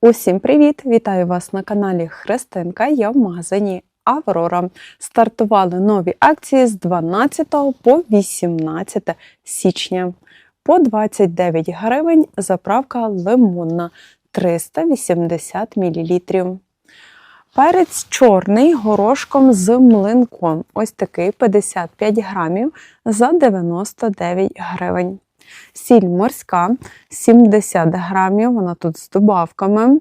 Усім привіт! Вітаю вас на каналі Христинка. Я в магазині Аврора. Стартували нові акції з 12 по 18 січня. По 29 гривень заправка лимонна 380 мл. Перець чорний горошком з млинком. Ось такий 55 грамів за 99 гривень. Сіль морська 70 грамів, вона тут з добавками.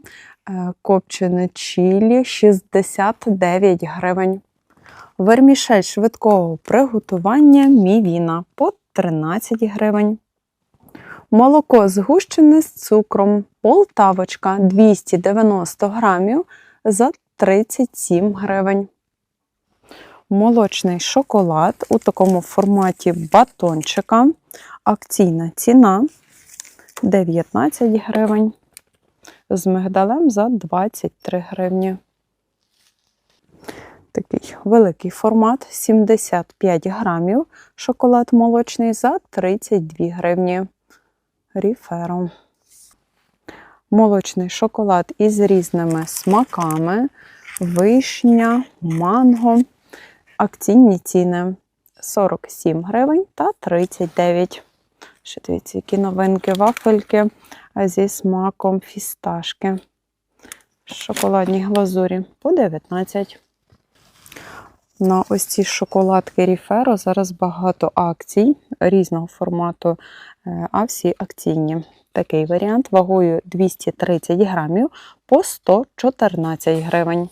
Е, Копчене чилі 69 гривень. Вермішель швидкого приготування мівіна по 13 гривень. Молоко згущене з цукром Полтавочка 290 грамів за 37 гривень. Молочний шоколад у такому форматі батончика. Акційна ціна 19 гривень. З мигдалем за 23 гривні. Такий великий формат 75 грамів. Шоколад молочний за 32 гривні. Ріферо. Молочний шоколад із різними смаками. Вишня, манго. Акційні ціни 47 гривень та 39. Ще дивіться, які новинки, вафельки зі смаком фісташки. Шоколадні глазурі по 19. На ось ці шоколадки Ріферо зараз багато акцій різного формату, е, а всі акційні. Такий варіант вагою 230 грамів по 114 гривень.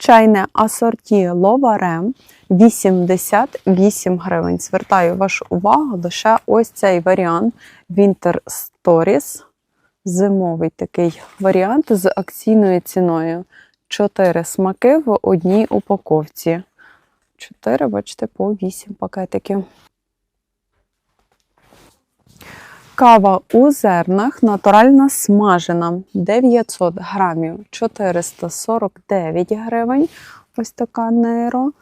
Чайне асорті ловаре 88 гривень. Звертаю вашу увагу лише ось цей варіант Winter Stories. Зимовий такий варіант з акційною ціною. 4 смаки в одній упаковці. 4, бачите, по 8 пакетиків. Кава у зернах натуральна смажена 900 грамів 449 гривень. Ось така нейро.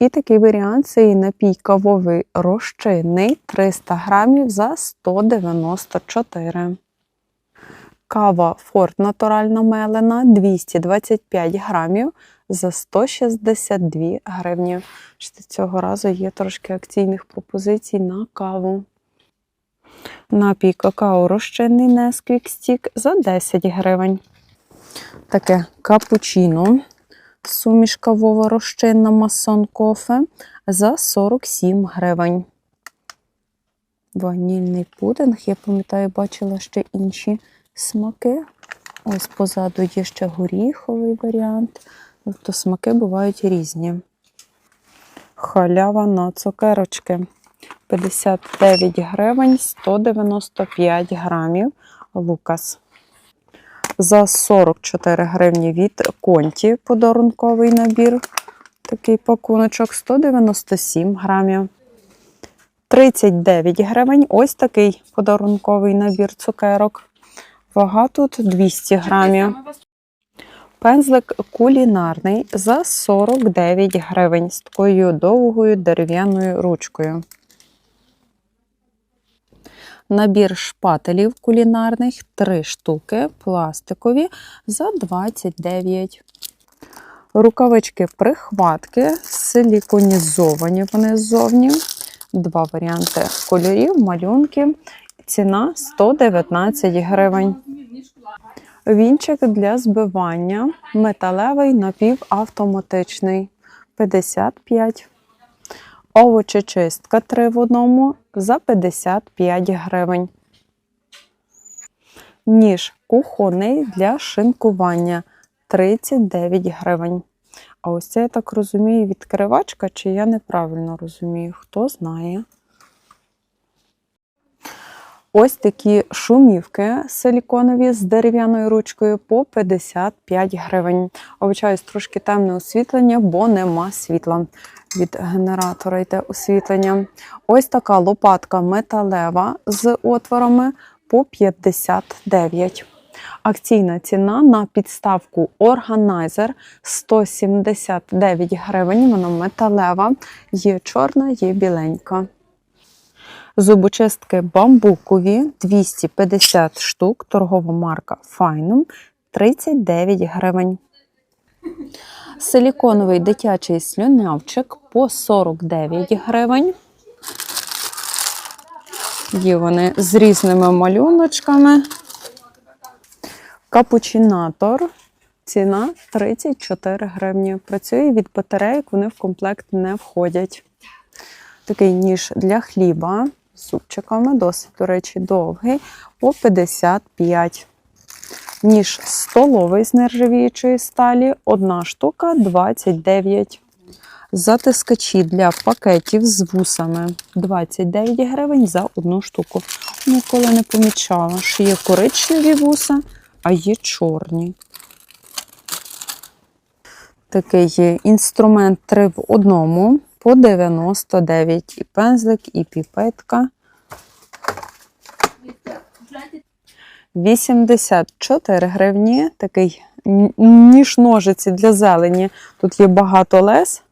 І такий варіант це напій кавовий розчинний 300 грамів за 194. Кава Форт натуральна мелена 225 грамів за 162 гривні. Цього разу є трошки акційних пропозицій на каву. Напій какао розчинний Nesquik Stick за 10 гривень. Таке капучино. Суміш кавова розчинна масон кофе за 47 гривень. Ванільний пудинг. Я пам'ятаю, бачила ще інші смаки. Ось позаду є ще горіховий варіант. Тобто смаки бувають різні. Халява на цукерочки. 59 гривень 195 грамів Лукас. За 44 гривні від конті подарунковий набір. Такий пакуночок 197 грамів. 39 гривень. Ось такий подарунковий набір цукерок. Вага тут 200 грамів. Пензлик кулінарний за 49 гривень з такою довгою дерев'яною ручкою. Набір шпателів кулінарних 3 штуки, пластикові за 29. Рукавички прихватки, силіконізовані вони ззовні. Два варіанти кольорів, малюнки. Ціна 119 гривень. Вінчик для збивання металевий напівавтоматичний 55. Овочечистка 3 в одному за 55 гривень. Ніж кухонний для шинкування 39 гривень. А ось це, я так розумію, відкривачка, чи я неправильно розумію, хто знає. Ось такі шумівки силіконові з дерев'яною ручкою по 55 гривень. Обичаюсь трошки темне освітлення, бо нема світла. Від генератора йде освітлення. Ось така лопатка металева з отворами по 59. Акційна ціна на підставку Organizer 179 гривень. Вона металева, є чорна, є біленька. Зубочистки бамбукові 250 штук, торгова марка Файном 39 гривень. Силіконовий дитячий слюнявчик по 49 гривень. Є вони з різними малюночками. Капучинатор. Ціна 34 гривні. Працює від батарейок, вони в комплект не входять. Такий ніж для хліба з зубчиками, досить, до речі, довгий, по 55. Ніж столовий з нержавіючої сталі, одна штука 29. Затискачі для пакетів з вусами 29 гривень за одну штуку. Ніколи не помічала, що є коричневі вуса, а є чорні. Такий інструмент 3 в одному по 99. І пензлик, і піпетка. 84 гривні. Такий ніж ножиці для зелені. Тут є багато лез.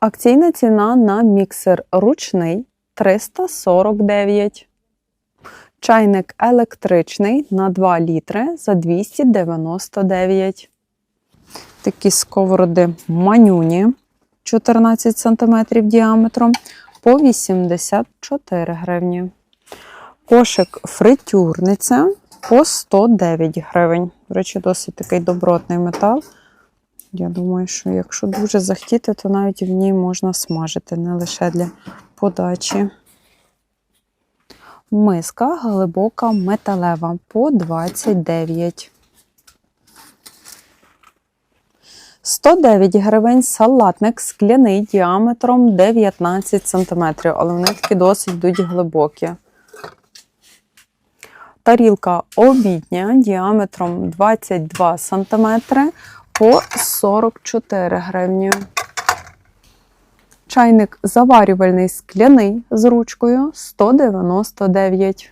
Акційна ціна на міксер ручний 349. Чайник електричний на 2 літри за 299. Такі сковороди манюні 14 см діаметром по 84 гривні. Кошик фритюрниця по 109 гривень. До речі, досить такий добротний метал. Я думаю, що якщо дуже захотіти, то навіть в ній можна смажити, не лише для подачі. Миска глибока металева по 29. 109 гривень салатник скляний діаметром 19 см, але вони такі досить йдуть глибокі. Тарілка обідня діаметром 22 см по 44 гривні. Чайник заварювальний скляний з ручкою 199.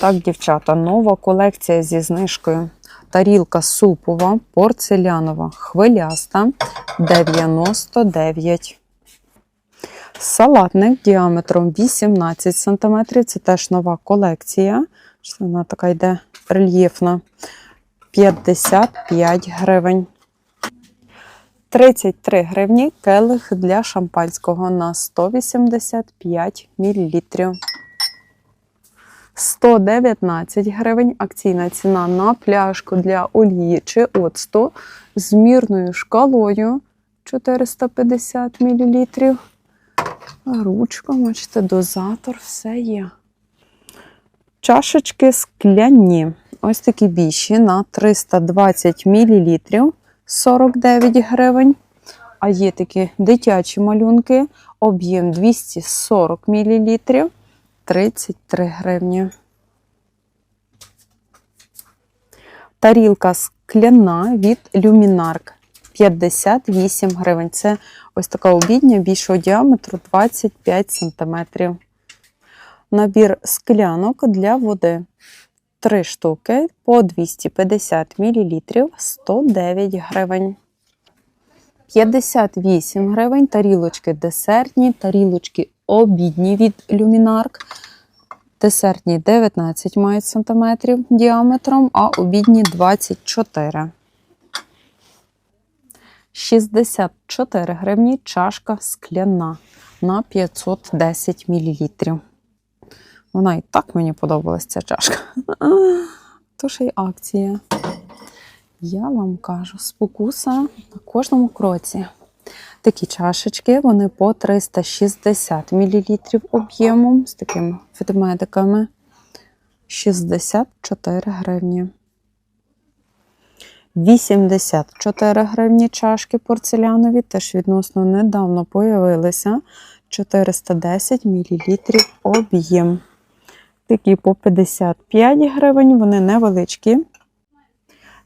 Так, дівчата, нова колекція зі знижкою. Тарілка супова, порцелянова, хвиляста 99. Салатник діаметром 18 см. Це теж нова колекція. Що Вона така йде рельєфна. 55 гривень. 33 гривні келих для шампанського на 185 мл. 119 гривень акційна ціна на пляшку для олії чи оцту з мірною шкалою 450 мл. Ручка, бачите, дозатор, все є. Чашечки скляні. Ось такі більші на 320 мл 49 гривень. А є такі дитячі малюнки, об'єм 240 мл 33 гривні. Тарілка скляна від Luminark 58 гривень. Це ось така обідня більшого діаметру 25 см. Набір склянок для води. Три штуки по 250 мл 109 гривень. 58 гривень тарілочки десертні, тарілочки обідні від Luminark. Десертні 19 мають сантиметрів діаметром, а обідні 24. 64 гривні чашка скляна на 510 мл. Вона і так мені подобалась ця чашка. То ще й акція. Я вам кажу, спокуса на кожному кроці. Такі чашечки, вони по 360 мл об'ємом з такими ведмедиками. 64 гривні. 84 гривні чашки порцелянові, теж відносно недавно появилися. 410 мл об'єм. Такі по 55 гривень, вони невеличкі.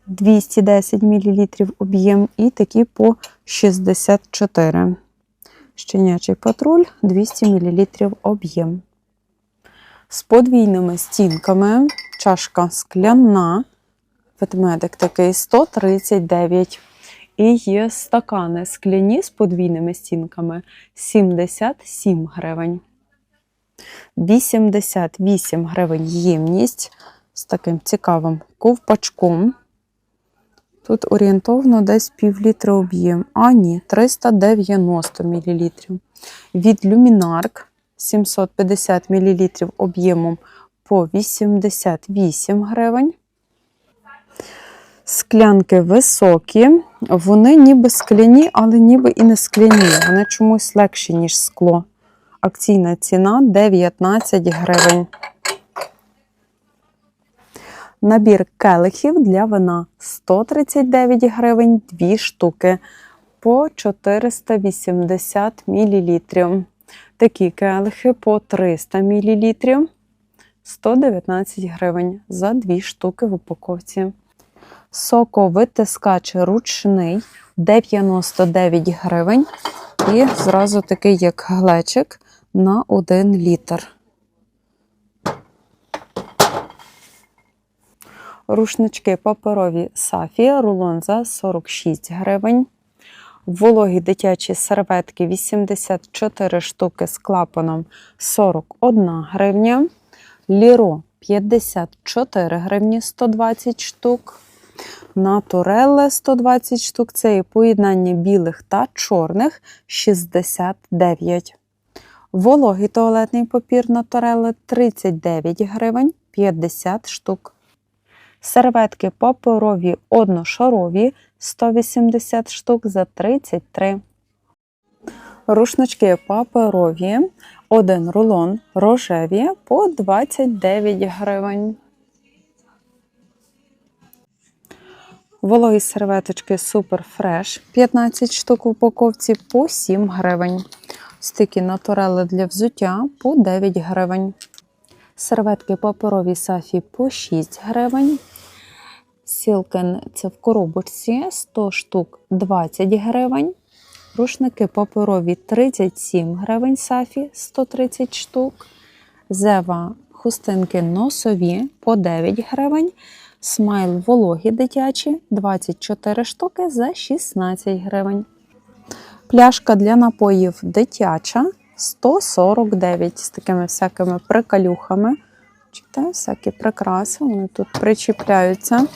210 мл об'єм і такі по 64. Щенячий патруль 200 мл об'єм. З подвійними стінками чашка скляна. Ведмедик такий 139. І є стакани скляні з подвійними стінками 77 гривень. 88 гривень ємність з таким цікавим ковпачком. Тут орієнтовно десь пів літра об'єм. А ні, 390 мл. Від Luminark 750 мл об'ємом по 88 гривень. Склянки високі, вони ніби скляні, але ніби і не скляні. Вони чомусь легші, ніж скло. Акційна ціна 19 гривень. Набір келихів для вина 139 гривень 2 штуки по 480 мл. Такі келихи по 300 мл 119 гривень за 2 штуки в упаковці. Соковитискач ручний 99 гривень. І зразу такий, як глечик на 1 літр. Рушнички паперові Сафія, рулон за 46 гривень. Вологі дитячі серветки 84 штуки з клапаном 41 гривня. Ліро 54 гривні 120 штук. Натурелле 120 штук. Це є поєднання білих та чорних 69. Вологий туалетний папір Натурелле 39 гривень 50 штук. Серветки паперові одношарові 180 штук за 33. Рушнички паперові, один рулон рожеві по 29 гривень. Вологі серветочки Super Fresh 15 штук в упаковці по 7 гривень. Стики натурели для взуття по 9 гривень. Серветки паперові сафі по 6 гривень. Сілкен це в коробочці 100 штук 20 гривень. Рушники паперові 37 гривень сафі 130 штук. Зева хустинки носові по 9 гривень. Смайл вологі дитячі 24 штуки за 16 гривень. Пляшка для напоїв дитяча 149 з такими всякими приколюхами. Бачите, всякі прикраси, вони тут причіпляються.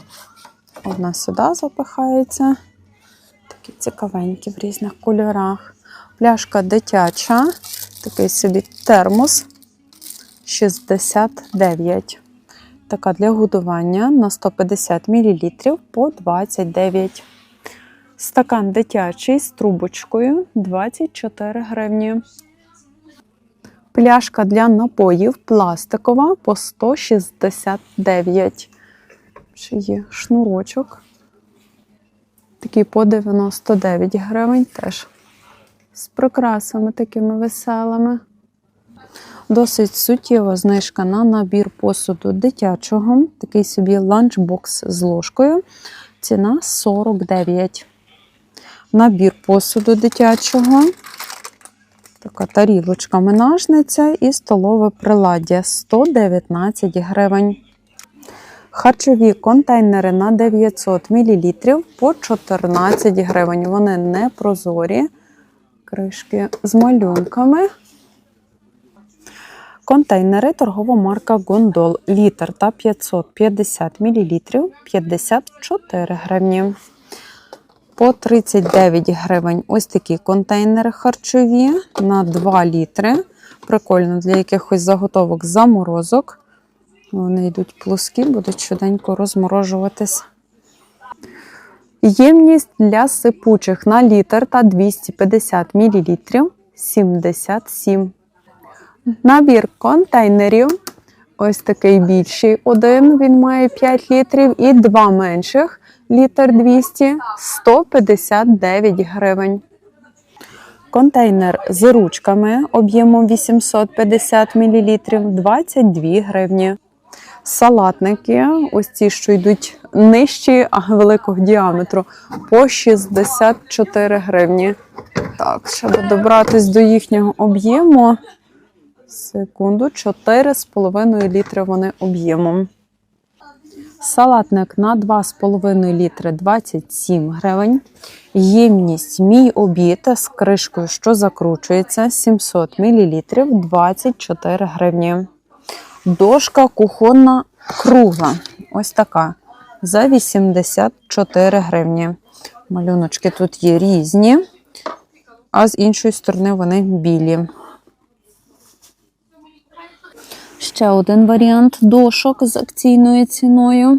Одна сюди запихається. Такі цікавенькі в різних кольорах. Пляшка дитяча, такий собі термос 69. Така для годування на 150 мл по 29. Стакан дитячий з трубочкою 24 гривні. Пляшка для напоїв пластикова по 169. Ще є шнурочок. Такий по 99 гривень теж. З прикрасами такими веселими. Досить суттєва знижка на набір посуду дитячого. Такий собі ланчбокс з ложкою. Ціна 49. Набір посуду дитячого. Така тарілочка менажниця і столове приладдя 119 гривень. Харчові контейнери на 900 мл по 14 гривень. Вони не прозорі. Кришки з малюнками. Контейнери торгова марка Гондол. Літр та 550 мл 54 гривні. По 39 гривень ось такі контейнери харчові на 2 літри. Прикольно для якихось заготовок заморозок. Вони йдуть плоскі, будуть швиденько розморожуватись. Ємність для сипучих на літр та 250 мл 77. Набір контейнерів. Ось такий більший один, він має 5 літрів, і два менших літр 200 159 гривень. Контейнер з ручками об'ємом 850 мл 22 гривні. Салатники, ось ці, що йдуть нижчі, а великого діаметру, по 64 гривні. Так, щоб добратись до їхнього об'єму. Секунду, 4,5 літри вони об'ємом. Салатник на 2,5 літри 27 гривень. Ємність мій обід з кришкою, що закручується 700 мл 24 гривні. Дошка кухонна кругла. Ось така. За 84 гривні. Малюночки тут є різні, а з іншої сторони вони білі. Ще один варіант дошок з акційною ціною.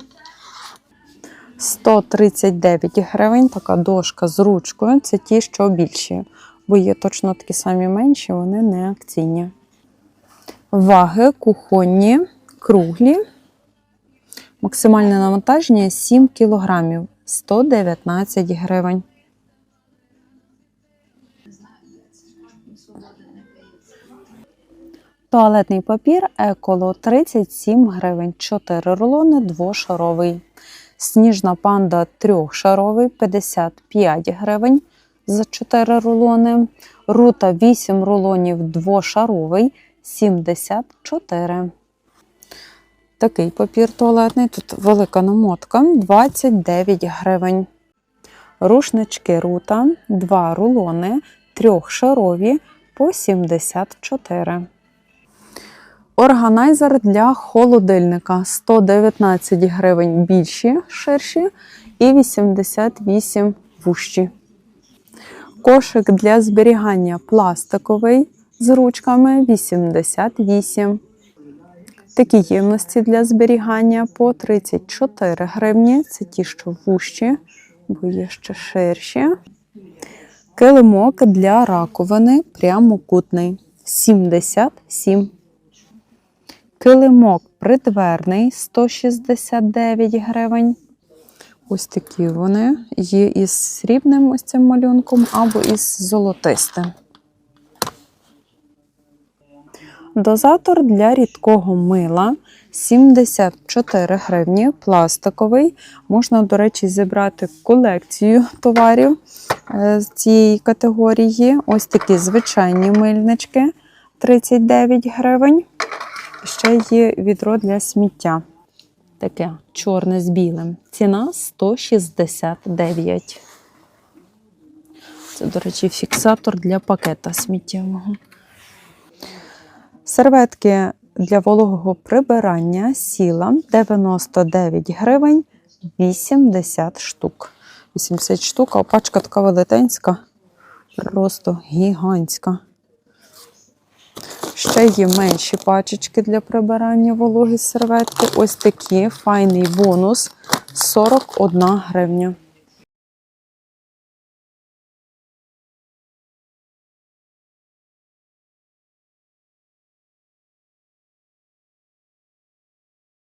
139 гривень. Така дошка з ручкою. Це ті, що більші. Бо є точно такі самі менші, вони не акційні. Ваги кухонні, круглі. Максимальне навантаження 7 кг. 119 гривень. Туалетний папір еколо 37 гривень, 4 рулони двошаровий. Сніжна панда трьохшаровий 55 гривень за 4 рулони. Рута 8 рулонів двошаровий 74. Такий папір туалетний. Тут велика намотка 29 гривень. Рушнички рута 2 рулони трьохшарові по 74. Органайзер для холодильника 119 гривень більші, ширші і 88 вущі. Кошик для зберігання пластиковий з ручками 88. Такі ємності для зберігання по 34 гривні. Це ті, що вущі, бо є ще ширші. Килимок для раковини прямокутний 77 Килимок придверний 169 гривень. Ось такі вони. Є із срібним ось цим малюнком або із золотистим. Дозатор для рідкого мила 74 гривні, пластиковий. Можна, до речі, зібрати колекцію товарів е, з цієї категорії. Ось такі звичайні мильнички 39 гривень. Ще є відро для сміття. Таке чорне з білим. Ціна 169. Це, до речі, фіксатор для пакета сміттєвого. Серветки для вологого прибирання сіла 99 гривень 80 штук. 80 штук, а пачка така велетенська, просто гігантська. Ще є менші пачечки для прибирання вологі серветки. Ось такі файний бонус 41 гривня.